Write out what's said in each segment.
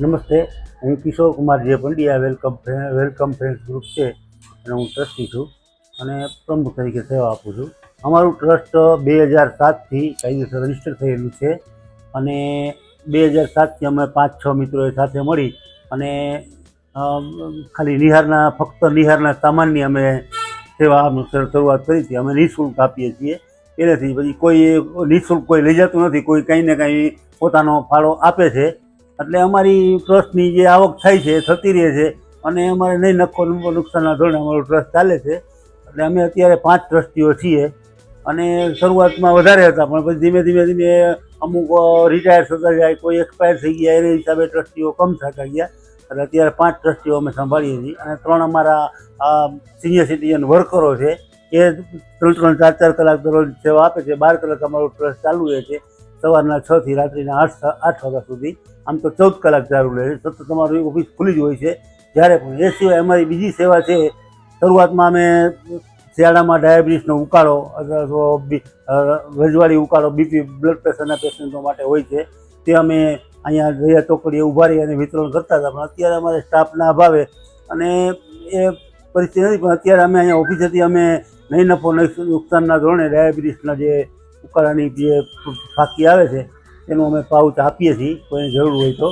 નમસ્તે, હું Kishore Kumar J Pandya welcome welcome friends group છે, અને હું ટ્રસ્ટી છું, અને પ્રમુખ તરીકે સેવા આપું છું. અમારું ટ્રસ્ટ બે હજાર સાતથી કાયદેસર રજિસ્ટર થયેલું છે, અને બે હજાર સાતથી અમે પાંચ છ મિત્રોએ સાથે મળી, અને ખાલી નિહારના, ફક્ત નિહારના સામાનની અમે સેવા શરૂઆત કરી હતી. અમે નિઃશુલ્ક આપીએ છીએ. એનાથી પછી કોઈ નિઃશુલ્ક કોઈ લઈ જતું નથી. કોઈ કંઈ ને કંઈ પોતાનો ફાળો આપે છે. એટલે અમારી ટ્રસ્ટની જે આવક થાય છે એ થતી રહે છે, અને અમારે નહીં નફો નુકસાનના ધોરણે અમારું ટ્રસ્ટ ચાલે છે. એટલે અમે અત્યારે પાંચ ટ્રસ્ટીઓ છીએ અને શરૂઆતમાં વધારે હતા, પણ પછી ધીમે ધીમે ધીમે અમુક રિટાયર થતા જાય, કોઈ એક્સપાયર થઈ ગયા, એના હિસાબે ટ્રસ્ટીઓ કમ થતા ગયા. એટલે અત્યારે પાંચ ટ્રસ્ટીઓ અમે સંભાળીએ છીએ અને ત્રણ અમારા સિનિયર સિટીઝન વર્કરો છે, એ ત્રણ ત્રણ ચાર ચાર કલાક દરરોજ સેવા આપે છે. બાર કલાક અમારું ટ્રસ્ટ ચાલુ રહે છે. સવારના છ થી રાત્રિના આઠ આઠ વાગ્યા સુધી. આમ તો ચૌદ કલાક ચાલુ રહે છે. સતત તમારી ઓફિસ ખુલ્લી જ હોય છે. જ્યારે પણ એ સિવાય અમારી બીજી સેવા છે, શરૂઆતમાં અમે શિયાળામાં ડાયાબિટીસનો ઉકાળો અથવા તો રજવાડી ઉકાળો, બીપી, બ્લડ પ્રેશરના પેશન્ટો માટે હોય છે. તે અમે અહીંયા રહ્યા ચોકડીએ ઊભા રહી અને વિતરણ કરતા હતા. પણ અત્યારે અમારે સ્ટાફના અભાવે અને એ પરિસ્થિતિ નથી. પણ અત્યારે અમે અહીંયા ઓફિસેથી અમે નહીં નફો નહીં નુકસાનના ધોરણે ડાયાબિટીસના જે ઉકાળાની જે ફાકી આવે છે, એનું અમે પાઉચ આપીએ છીએ, કોઈને જરૂર હોય તો.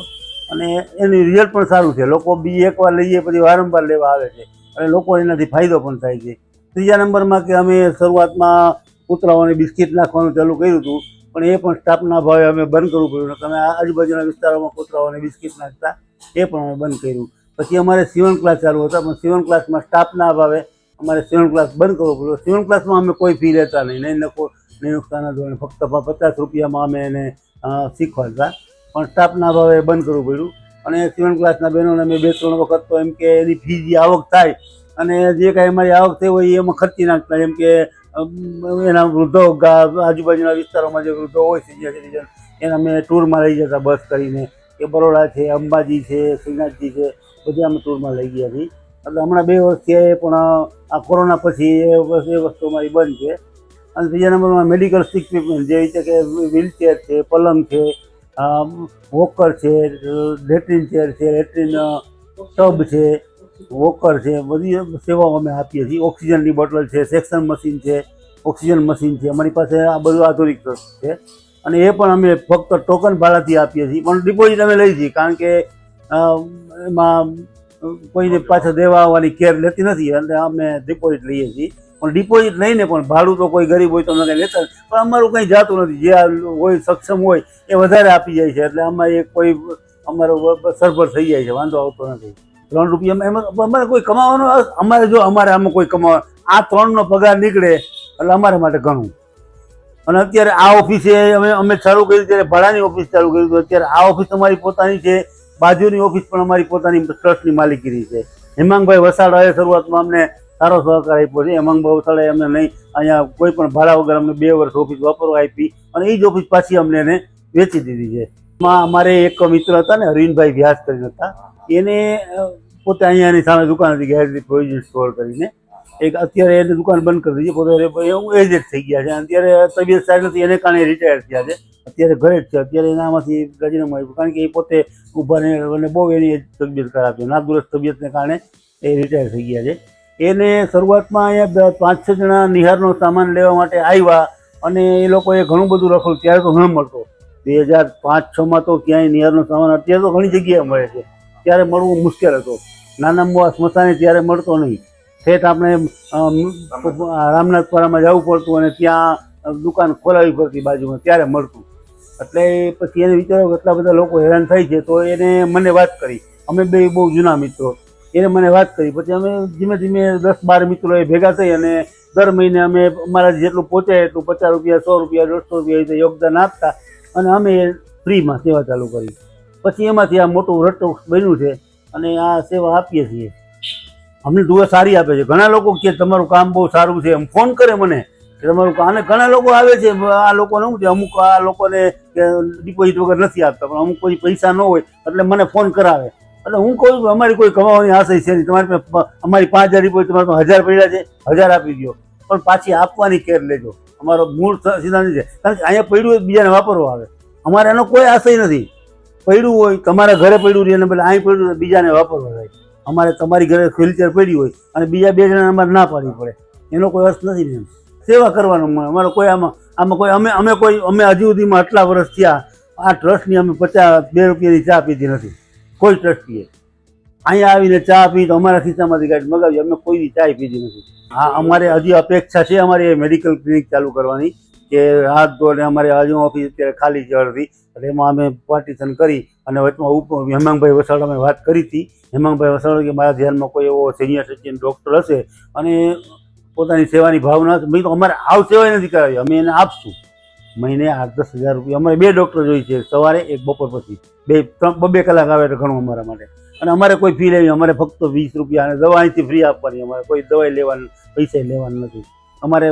અને એનું રિઝલ્ટ પણ સારું છે. લોકો બી એકવાર લઈએ પછી વારંવાર લેવા આવે છે. અને લોકો એનાથી ફાયદો પણ થાય છે. ત્રીજા નંબરમાં કે અમે શરૂઆતમાં કૂતરાઓને બિસ્કિટ નાખવાનું ચાલુ કર્યું હતું, પણ એ પણ સ્ટાફના ભાવે અમે બંધ કરવું પડ્યું. તમે આજુબાજુના વિસ્તારોમાં કૂતરાઓને બિસ્કિટ નાખતા, એ પણ અમે બંધ કર્યું. પછી અમારે સીવણ ક્લાસ ચાલુ હતા, પણ સીવણ ક્લાસમાં સ્ટાફના અભાવે અમારે સીવણ ક્લાસ બંધ કરવો પડ્યો. સીવણ ક્લાસમાં અમે કોઈ ફી લેતા નહીં. નહીં નુકસાનના ધોરણે ફક્ત પચાસ રૂપિયામાં અમે એને શીખવાડતા. પણ સ્ટાફના અભાવે બંધ કરવું પડ્યું. અને સીવણ ક્લાસના બહેનોને અમે બે ત્રણ વખત તો એમ કે એની ફી જે આવક થાય, અને જે કાંઈ અમારી આવક થઈ હોય એમાં ખર્ચી નાખતા. એમ કે એના વૃદ્ધો આજુબાજુના વિસ્તારોમાં જે વૃદ્ધો હોય સિનિયર સિટીઝન, એને અમે ટૂરમાં લઈ જતા બસ કરીને. કે બરોડા છે, અંબાજી છે, શ્રીનાથજી છે, બધે અમે ટૂરમાં લઈ ગયા છીએ. એટલે હમણાં બે વર્ષથી પણ આ કોરોના પછી એ વસ્તુ અમારી બંધ છે. અને ત્રીજા નંબરમાં મેડિકલ ઇક્વિપમેન્ટ જે રીતે કે વ્હીલચેર છે, પલંગ છે વોકર છે લેટ્રિન ચેર છે લેટ્રિન ટબ છે વોકર છે, બધી સેવાઓ અમે આપીએ છીએ. ઓક્સિજનની બોટલ છે, સેક્શન મશીન છે, ઓક્સિજન મશીન છે. અમારી પાસે આ બધું આધુનિક છે. અને એ પણ અમે ફક્ત ટોકન ભાડાથી આપીએ છીએ. પણ ડિપોઝિટ અમે લઈ છીએ, કારણ કે એમાં કોઈને પાછળ દેવા આવવાની કેર લેતી નથી અને અમે ડિપોઝિટ લઈએ છીએ. પણ ડિપોઝિટ લઈને પણ ભાડું તો કોઈ ગરીબ હોય તો અમે કંઈ લેતા પણ અમારું કંઈ જાતું નથી. જે હોય, સક્ષમ હોય, એ વધારે આપી જાય છે. એટલે આમાં એક કોઈ અમારો સરભર થઈ જાય છે. વાંધો આવતો નથી. ત્રણ રૂપિયા એમાં અમારે કોઈ કમાવાનો અમારે જો, અમારે આમાં કોઈ કમાવા, આ ત્રણનો પગાર નીકળે, એટલે અમારા માટે ઘણું. અને અત્યારે આ ઓફિસે અમે અમે ચાલુ કરી ત્યારે ભાડાની ઓફિસ ચાલુ કરી હતું. અત્યારે આ ઓફિસ અમારી પોતાની છે. બાજુની ઓફિસ પણ અમારી પોતાની ટ્રસ્ટની માલિકીની છે. હેમાંગભાઈ વસાડાએ શરૂઆતમાં અમને સારો સહકાર આપ્યો છે. એમાં બહુ સ્થળે અમને નહીં અહીંયા કોઈ પણ ભાડા વગર અમને બે વર્ષ ઓફિસ વાપરવા આપી અને એ જ ઓફિસ પાછી અમને એને વેચી દીધી છે. એમાં અમારે એક મિત્ર હતા ને, અરવિંદભાઈ વ્યાસ કરીને હતા. એને પોતે અહીંયાની સામે દુકાન હતી ગાયત્રી પ્રોવિઝન સ્ટોર કરીને. એક અત્યારે એને દુકાન બંધ કરી દીધી પોતે હું એજેડ થઈ ગયા છે. અત્યારે તબિયત સારી નથી, એને કારણે રિટાયર થયા છે. અત્યારે ઘરે જ છે. અત્યારે એનામાંથી રાજીનામું આવ્યું કારણ કે એ પોતે ઊભા અને બહુ એની તબિયત ખરાબ છે. નાદુરસ્ત તબિયતને કારણે એ રિટાયર થઈ ગયા છે. એને શરૂઆતમાં અહીંયા પાંચ, છ જણા નિહારનો સામાન લેવા માટે આવ્યા અને એ લોકોએ ઘણું બધું રખડ્યું ત્યારે તો ન મળતો. બે હજાર પાંચ છમાં તો ક્યાંય નિહારનો સામાન, અત્યારે તો ઘણી જગ્યાએ મળે છે. ત્યારે મળવું મુશ્કેલ હતો. નાના મોવા સ્મશાને ત્યારે મળતો નહીં. ઠેઠ આપણે રામનાથપુરામાં જવું પડતું અને ત્યાં દુકાન ખોલાવી પડતી બાજુમાં, ત્યારે મળતું. એટલે પછી એને વિચાર્યું કે એટલા બધા લોકો હેરાન થાય છે, તો એને મને વાત કરી. અમે બે બહુ જૂના મિત્રો. એને મને વાત કરી. પછી અમે ધીમે ધીમે દસ બાર મિત્રો એ ભેગા થઈ અને દર મહિને અમે અમારા જેટલું પહોંચાય એટલું પચાસ રૂપિયા, સો રૂપિયા, દોઢસો રૂપિયા એ રીતે યોગદાન આપતા અને અમે ફ્રીમાં સેવા ચાલુ કરી. પછી એમાંથી આ મોટું રટ્ટું બન્યું છે અને આ સેવા આપીએ છીએ. અમને દુઆ સારી આપે છે. ઘણા લોકો કે તમારું કામ બહુ સારું છે એમ ફોન કરે મને કે તમારું અને ઘણા લોકો આવે છે, આ લોકોને શું છે, અમુક આ લોકોને ડિપોઝિટ વગર નથી આપતા, પણ અમુક કોઈ પૈસા ન હોય એટલે મને ફોન કરાવે. એટલે હું કહું છું અમારી કોઈ કમાવાની આશય છે નહીં. તમારી અમારી પાંચ હજાર રૂપિયા તમારે હજાર પડ્યા છે, હજાર આપી દો પણ પાછી આપવાની કેર લેજો. અમારો મૂળ સિદ્ધાંત છે. કારણ કે અહીંયા પડ્યું બીજાને વાપરવા આવે. અમારે એનો કોઈ આશય નથી. પડ્યું હોય, તમારા ઘરે પડ્યું રહે અને પેલા અહીં પડ્યું બીજાને વાપરવા જાય. અમારે તમારી ઘરે વ્હીલચેર પડી હોય અને બીજા બે જણા અમારે ના પાડવી પડે. એનો કોઈ અર્થ નથી એમ. સેવા કરવાનો મળે અમારે કોઈ આમાં આમાં કોઈ, અમે અમે કોઈ, અમે હજુ સુધીમાં આટલા વર્ષ થયા આ ટ્રસ્ટની અમે પચાસ, બે રૂપિયાની ચા પીધી નથી. કોઈ ટ્રસ્ટીએ અહીંયા આવીને ચા પી તો અમારા ખિસ્સામાંથી ગાડી મગાવી. અમે કોઈ દી ચા પીધી નથી. હા, અમારે હજી અપેક્ષા છે, અમારે મેડિકલ ક્લિનિક ચાલુ કરવાની કે હાથ ધોને અમારે હજુ ઓફિસ અત્યારે ખાલી છે અડધી. એટલે એમાં અમે પાર્ટીશન કરી અને વચમાં હેમાંગભાઈ વસાડ અમે વાત કરી હતી. હેમાંગભાઈ વસાડ કે મારા ધ્યાનમાં કોઈ એવો સિનિયર સિટીઝન ડૉક્ટર હશે અને પોતાની સેવાની ભાવના. મેં તો અમારે આવ સેવાય નથી કરાવી. અમે એને આપશું. મહિને આઠ દસ હજાર રૂપિયા. અમારે બે ડૉક્ટર જોઈએ છે. સવારે એક, બપોર પછી. બે, ત્રણ બબે કલાક આવે તો ઘણું અમારા માટે. અને અમારે કોઈ ફી લેવી, અમારે ફક્ત વીસ રૂપિયા અને દવા અહીંથી ફ્રી આપવાની. અમારે કોઈ દવાઈ લેવાની પૈસા લેવાનું નથી. અમારે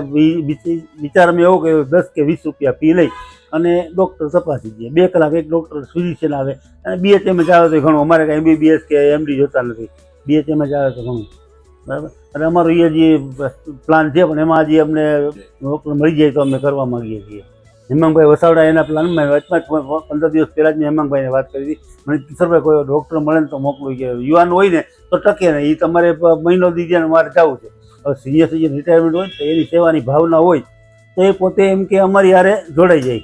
વિચાર અમે એવો કે દસ કે વીસ રૂપિયા ફી લઈ અને ડૉક્ટર તપાસી દઈએ. બે કલાક એક ડૉક્ટર ફિઝિશિયન આવે અને બીએચએમ જ આવે તો ઘણું. અમારે કાંઈ એમબીબીએસ કે એમડી જોતા નથી. બીએચએમ જ આવે તો ઘણું. બરાબર? અને અમારો એ જે પ્લાન છે પણ એમાં હજી અમને ડૉક્ટર મળી જાય તો અમે કરવા માંગીએ છીએ. હેમાંગભાઈ વસાવડા, એના પ્લાનમાં વચમાં પંદર દિવસ પહેલાં જ મેં હેમાંગભાઈને વાત કરી હતી. મને કિશોરભાઈ કોઈ ડૉક્ટર મળે ને તો મોકલું કે યુવાન હોય ને તો ટકે ને એ તમારે મહિનો દીધી અને મારે જવું છે. હવે સિનિયર સિટીઝન રિટાયરમેન્ટ હોય તો એની સેવાની ભાવના હોય તો એ પોતે એમ કે અમારી હારે જોડાઈ જાય.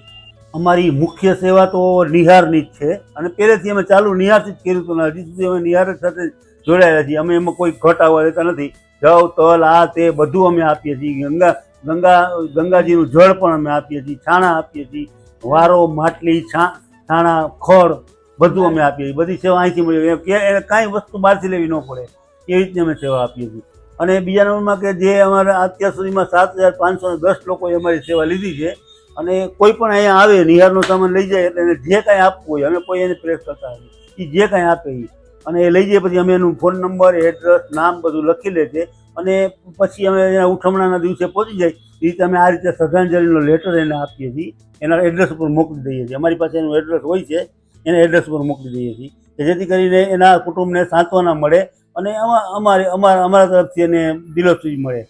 અમારી મુખ્ય સેવા તો નિહારની જ છે. અને પહેલેથી અમે ચાલુ નિહારથી જ કર્યું હતું હજી સુધી અમે નિહાર સાથે જોડાયેલા છીએ. અમે એમાં કોઈ ઘટ આવવા દેતા નથી. જવ, તલ, આ, તે બધું અમે આપીએ છીએ. ગંગા ગંગા, ગંગાજીનું જળ પણ અમે આપીએ છીએ, છાણા આપીએ છીએ, વારો, માટલી, છા, છાણા, ખોળ બધું અમે આપીએ છીએ. બધી સેવા અહીંથી મળી એને કાંઈ વસ્તુ બહારથી લેવી ન પડે એ રીતની અમે સેવા આપીએ છીએ. અને બીજા નંબરમાં કે જે અમારા અત્યાર સુધીમાં સાત હજાર પાંચસો દસ લોકોએ અમારી સેવા લીધી છે, અને કોઈ પણ અહીંયા આવે નિહારનો સામાન લઈ જાય એટલે એને જે કાંઈ આપવું હોય, અમે કોઈ એને પ્રેસ કરતા નથી. એ જે કાંઈ આપે એ અને એ લઈ જાય પછી અમે એનું ફોન નંબર એડ્રેસ નામ બધું લખી લે છે. અને પછી અમે એના ઉઠમણાના દિવસે પહોંચી જાય, એ રીતે અમે આ રીતે શ્રદ્ધાંજલિનો લેટર એને આપીએ છીએ. એના એડ્રેસ ઉપર મોકલી દઈએ છીએ. અમારી પાસે એનું એડ્રેસ હોય છે, એના એડ્રેસ ઉપર મોકલી દઈએ છીએ જેથી કરીને એના કુટુંબને સાંત્વના મળે અને અમા- અમારે, અમારા અમારા તરફથી એને દિલોસી મળે.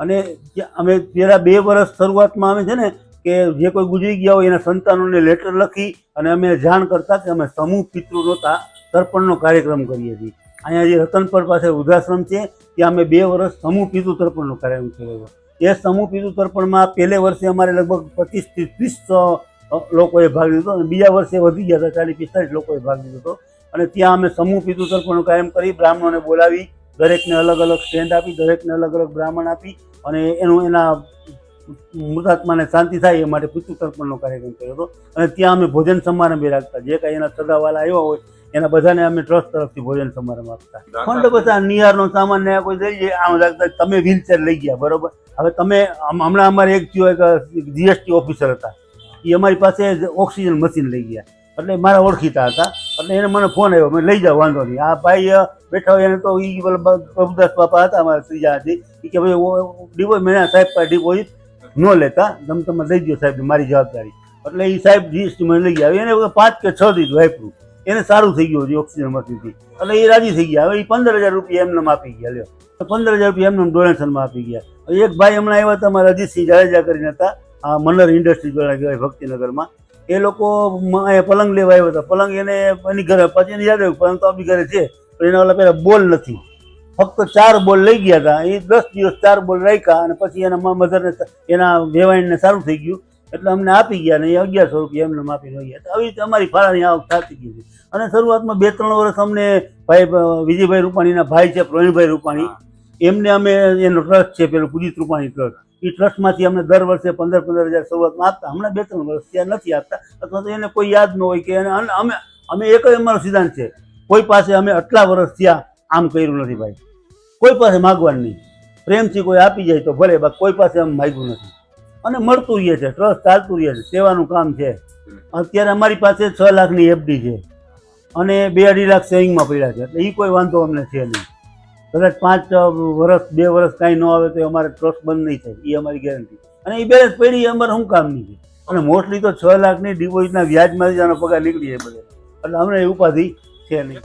અને અમે પહેલાં બે વર્ષ શરૂઆતમાં અમે છે ને કે જે કોઈ ગુજરી ગયા હોય એના સંતાનોને લેટર લખી અને અમે જાણ કરતા કે અમે સમૂહ પિતૃ નહોતા, તર્પણનો કાર્યક્રમ કરીએ છીએ. અહીંયા જે રતનપર પાસે વૃદ્ધાશ્રમ છે, ત્યાં અમે બે વર્ષ સમૂહ પિતૃ તર્પણનું કાર્યક્રમ થયો એ સમૂહ પિતૃ તર્પણમાં પહેલે વર્ષે અમારે લગભગ પચીસથી ત્રીસ લોકોએ ભાગ લીધો અને બીજા વર્ષે વધી ગયા હતા, ચાલીસ પિસ્તાલીસ લોકોએ ભાગ લીધો હતો. અને ત્યાં અમે સમૂહ પિતૃ તર્પણનું કાર્યક્રમ કરી, બ્રાહ્મણોને બોલાવી, દરેકને અલગ અલગ સ્ટેન્ડ આપી, દરેકને અલગ અલગ બ્રાહ્મણ આપી અને એનું, એના મૃતાત્માને શાંતિ થાય એ માટે પિતૃ તર્પણનો કાર્યક્રમ કર્યો હતો. અને ત્યાં અમે ભોજન સમારંભ રાખતા, જે કાંઈ એના સગાવાલા આવ્યા હોય એના બધાને અમે ટ્રસ્ટ તરફથી ભોજન સમારંભ આપતા. ફંડ બધા નિયારનો સામાન ને કોઈ દઈ જાય આમ લાગતા તમે વ્હીલચેર લઈ ગયા બરોબર? હવે તમે હમણાં અમારે એક થયો એક જીએસટી ઓફિસર હતા. એ અમારી પાસે ઓક્સિજન મશીન લઈ ગયા. એટલે મારા ઓળખીતા હતા. એટલે એને મને ફોન આવ્યો મેં લઈ જાઓ વાંધો નહીં. આ ભાઈ બેઠા હોય એને તો એ પ્રભુદાસ બાપા હતા અમારા ત્રીજા હતી. ઈ કે ભાઈ ડિપોઝિટ મેં સાહેબ પાસે ડિપોઝિટ ન લેતા. તમે તમે લઈ ગયો સાહેબ મારી જવાબદારી. એટલે એ સાહેબ જીએસટી મને લઈ ગયા. એને પાંચ કે છ દીધું આપ્યું એને સારું થઈ ગયું હતું ઓક્સિજન મશીનથી એટલે એ રાજી થઈ ગયા. હવે એ પંદર હજાર રૂપિયા એમને આપી ગયા. લ્યો. પંદર હજાર રૂપિયા એમને ડોનેશનમાં આપી ગયા. એક ભાઈ હમણાં આવ્યા હતા મારા અજીતસિંહ જાડેજા કરીને હતા, આ મનર ઇન્ડસ્ટ્રીઝ વાળા કહેવાય, ભક્તિનગરમાં. એ લોકો પલંગ લેવા આવ્યા હતા. પલંગ એને એની ઘરે, પછી એને યાદ આવ્યું, પલંગ તો આપણી ઘરે છે, પણ એના ઓલા પહેલાં બોલ નથી. ફક્ત ચાર બોલ લઈ ગયા હતા. એ દસ દિવસ ચાર બોલ રાખ્યા અને પછી એના મધરને એના વેવાઈનને સારું થઈ ગયું. એટલે અમને આપી ગયા ને એ અગિયારસો રૂપિયા એમને આપી લઈ ગયા. આવી રીતે અમારી ફાળાની આવક થતી ગઈ છે. અને શરૂઆતમાં બે ત્રણ વર્ષ અમને ભાઈ વિજયભાઈ રૂપાણીના ભાઈ છે પ્રવીણભાઈ રૂપાણી. એમને અમે એનો ટ્રસ્ટ છે પેલો પુજીત રૂપાણી ટ્રસ્ટ. એ ટ્રસ્ટમાંથી અમને દર વર્ષે પંદર પંદર હજાર શરૂઆતમાં આપતા. હમણાં બે ત્રણ વર્ષ ત્યાં નથી આપતા. અથવા તો એને કોઈ યાદ ન હોય કે એને અને અમે અમે એક જ અમારો સિદ્ધાંત છે. કોઈ પાસે અમે આટલા વર્ષ થયા આમ કર્યું નથી ભાઈ. કોઈ પાસે માગવાનું નહીં. પ્રેમથી કોઈ આપી જાય તો ભલે બાકી કોઈ પાસે આમ માગ્યું નથી. અને મળતું રહે છે, ટ્રસ્ટ ચાલતું રહે છે, સેવાનું કામ છે. અત્યારે અમારી પાસે છ લાખની એફડી છે અને બે અઢી લાખ સેવિંગમાં પડ્યા છે, એટલે એ કોઈ વાંધો અમને છે નહીં. કદાચ પાંચ વર્ષ, બે વર્ષ કાંઈ ન આવે તો અમારે ટ્રસ્ટ બંધ નહીં થાય એ અમારી ગેરંટી અને એ બેલેન્સ પડી અમારે શું કામની છે? અને મોસ્ટલી તો છ લાખની ડિપોઝિટના વ્યાજમાંથી આનો પગાર નીકળી જાય બધે. એટલે અમને એ ઉપાધિ છે નહીં.